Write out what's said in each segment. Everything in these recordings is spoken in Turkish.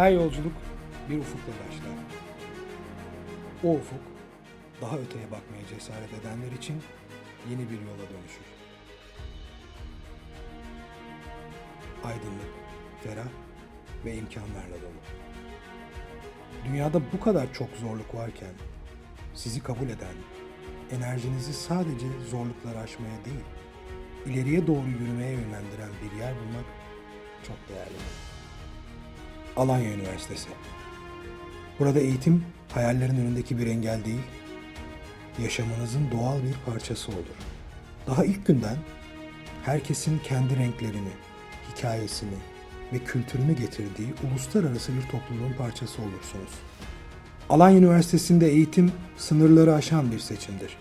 Her yolculuk bir ufukla başlar. O ufuk, daha öteye bakmaya cesaret edenler için yeni bir yola dönüşür. Aydınlık, ferah ve imkanlarla dolu. Dünyada bu kadar çok zorluk varken sizi kabul eden, enerjinizi sadece zorlukları aşmaya değil, ileriye doğru yürümeye yönlendiren bir yer bulmak çok değerli. Alanya Üniversitesi. Burada eğitim hayallerin önündeki bir engel değil, yaşamınızın doğal bir parçası olur. Daha ilk günden herkesin kendi renklerini, hikayesini ve kültürünü getirdiği uluslararası bir topluluğun parçası olursunuz. Alanya Üniversitesi'nde eğitim sınırları aşan bir seçimdir.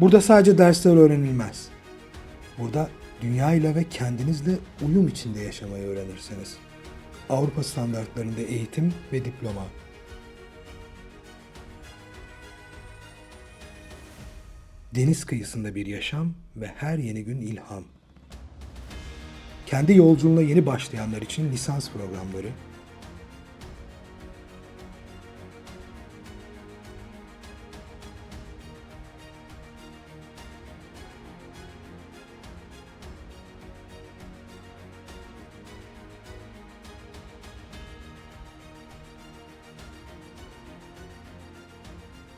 Burada sadece dersler öğrenilmez. Burada dünyayla ve kendinizle uyum içinde yaşamayı öğrenirsiniz. Avrupa standartlarında eğitim ve diploma. Deniz kıyısında bir yaşam ve her yeni gün ilham. Kendi yolculuğuna yeni başlayanlar için lisans programları,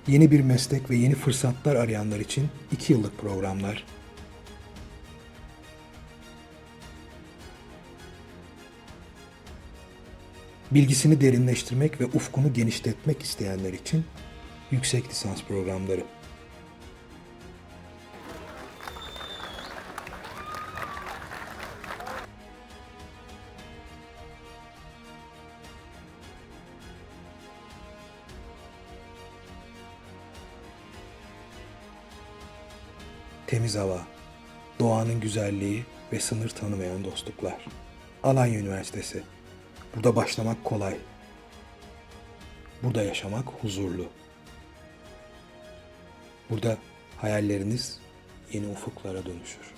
yeni bir meslek ve yeni fırsatlar arayanlar için 2 yıllık programlar, bilgisini derinleştirmek ve ufkunu genişletmek isteyenler için yüksek lisans programları. Temiz hava, doğanın güzelliği ve sınır tanımayan dostluklar. Alanya Üniversitesi. Burada başlamak kolay. Burada yaşamak huzurlu. Burada hayalleriniz yeni ufuklara dönüşür.